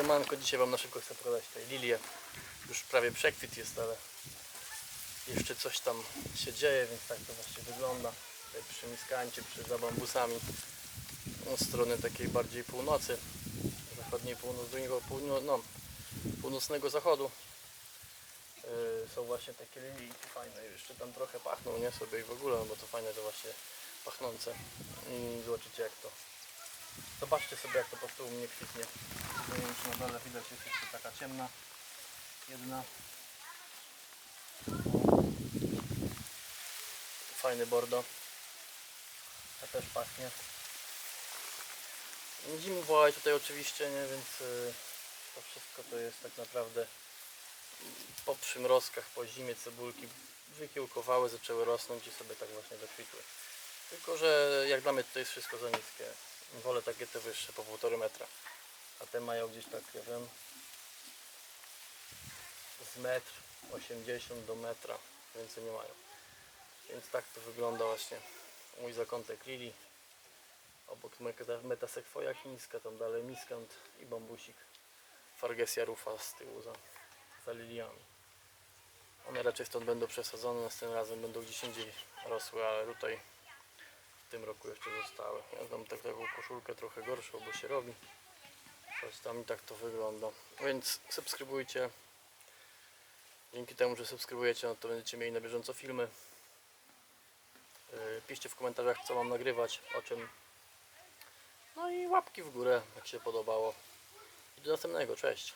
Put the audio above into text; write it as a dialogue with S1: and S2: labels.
S1: Siemanko, dzisiaj Wam na szybko chcę pokazać tutaj lilię. Już prawie przekwit jest, ale jeszcze coś tam się dzieje, więc tak to właśnie wygląda. Tutaj przy miskancie, przy za bambusami. Od strony takiej bardziej północy, zachodniej północnego, półno, no, północnego zachodu. Yy, są właśnie takie lilijki fajne, jeszcze tam trochę pachną, nie sobie i w ogóle, no bo to fajne, że właśnie pachnące. I zobaczycie jak to Zobaczcie sobie jak to po prostu u mnie kwitnie. Nie wiem czy na dole widać jest jeszcze taka ciemna. Jedna. Fajny bordo. Ta też pachnie. Zimy wołaj tutaj oczywiście, nie? Więc y, to wszystko to jest tak naprawdę po przymrozkach, po zimie cebulki wykiełkowały, zaczęły rosnąć i sobie tak właśnie dokwitły. Tylko, że jak dla mnie to jest wszystko za niskie. Wolę takie te wyższe, po półtorej metra. A te mają gdzieś tak, ja wiem, z metr 80 do metra. Więcej nie mają. Więc tak to wygląda właśnie mój zakątek lili. Obok meta- metasekwoja chińska, tam dalej miskant i bambusik. Fargesia rufa z tyłu za, za liliami. One raczej stąd będą przesadzone, następnym razem będą gdzieś indziej rosły, ale tutaj w tym roku jeszcze zostały. Ja mam tak, taką koszulkę trochę gorszą, bo się robi. Coś tam i tak to wygląda. Więc subskrybujcie. Dzięki temu, że subskrybujecie, no to będziecie mieli na bieżąco filmy. Yy, Piszcie w komentarzach, co mam nagrywać, o czym. No i łapki w górę, jak się podobało. I do następnego, cześć.